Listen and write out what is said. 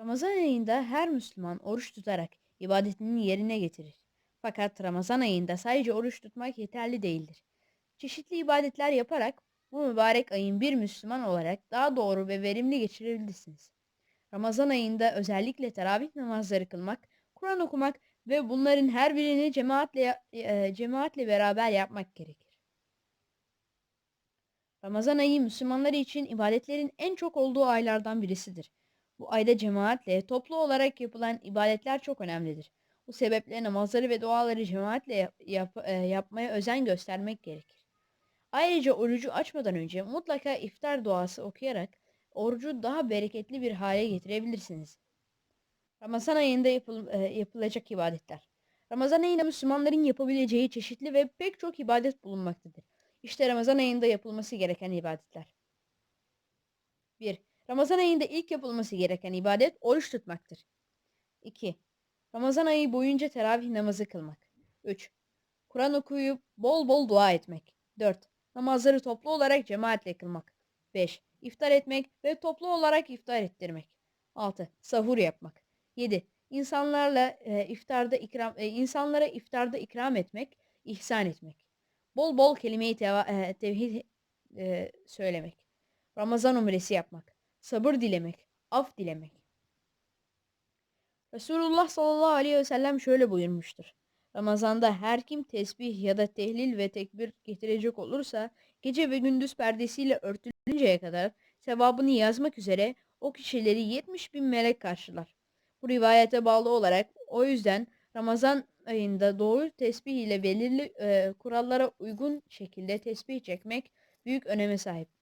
Ramazan ayında her Müslüman oruç tutarak ibadetini yerine getirir. Fakat Ramazan ayında sadece oruç tutmak yeterli değildir. Çeşitli ibadetler yaparak bu mübarek ayın bir Müslüman olarak daha doğru ve verimli geçirebilirsiniz. Ramazan ayında özellikle teravih namazları kılmak, Kur'an okumak ve bunların her birini cemaatle e, cemaatle beraber yapmak gerekir. Ramazan ayı Müslümanlar için ibadetlerin en çok olduğu aylardan birisidir. Bu ayda cemaatle, toplu olarak yapılan ibadetler çok önemlidir. Bu sebeple namazları ve duaları cemaatle yap- yap- e, yapmaya özen göstermek gerekir. Ayrıca orucu açmadan önce mutlaka iftar duası okuyarak orucu daha bereketli bir hale getirebilirsiniz. Ramazan ayında yapıl- e, yapılacak ibadetler. Ramazan ayında Müslümanların yapabileceği çeşitli ve pek çok ibadet bulunmaktadır. İşte Ramazan ayında yapılması gereken ibadetler. 1. Ramazan ayında ilk yapılması gereken ibadet oruç tutmaktır. 2. Ramazan ayı boyunca teravih namazı kılmak. 3. Kur'an okuyup bol bol dua etmek. 4. Namazları toplu olarak cemaatle kılmak. 5. İftar etmek ve toplu olarak iftar ettirmek. 6. Sahur yapmak. 7. İnsanlarla e, iftarda ikram e, insanlara iftarda ikram etmek, ihsan etmek. Bol bol kelime-i e, tevhid e, söylemek. Ramazan umresi yapmak. Sabır dilemek. Af dilemek. Resulullah sallallahu aleyhi ve sellem şöyle buyurmuştur. Ramazanda her kim tesbih ya da tehlil ve tekbir getirecek olursa gece ve gündüz perdesiyle örtülünceye kadar sevabını yazmak üzere o kişileri 70 bin melek karşılar. Bu rivayete bağlı olarak o yüzden Ramazan ayında doğru tesbih ile belirli e, kurallara uygun şekilde tesbih çekmek büyük öneme sahiptir.